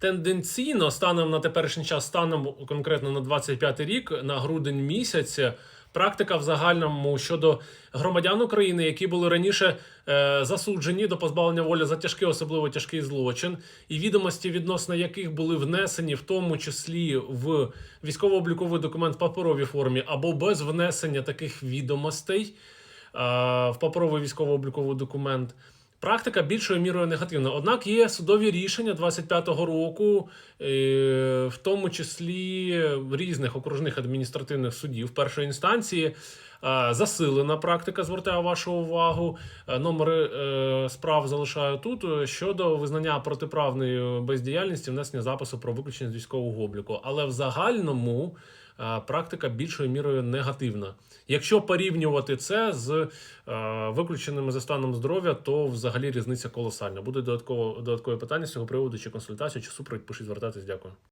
Тенденційно, станом на теперішній час, станом конкретно на 25 рік, на грудень місяць, практика в загальному щодо громадян України, які були раніше е, засуджені до позбавлення волі за тяжкий, особливо тяжкий злочин, і відомості відносно яких були внесені, в тому числі в військово-обліковий документ в паперовій формі, або без внесення таких відомостей е, в паперовий військово-обліковий документ. Практика більшою мірою негативна. Однак є судові рішення 25-го року, е, в тому числі різних окружних адміністративних судів першої інстанції. Засилена практика, звертаю вашу увагу. Е, Номери е, справ залишаю тут щодо визнання протиправної бездіяльності, внесення запису про виключення з військового обліку. Але в загальному практика більшою мірою негативна. Якщо порівнювати це з е, виключеними за станом здоров'я, то взагалі різниця колосальна. Буде додатково додаткові питання з цього приводу, чи консультацію, чи супровід, пишіть звертатись. Дякую.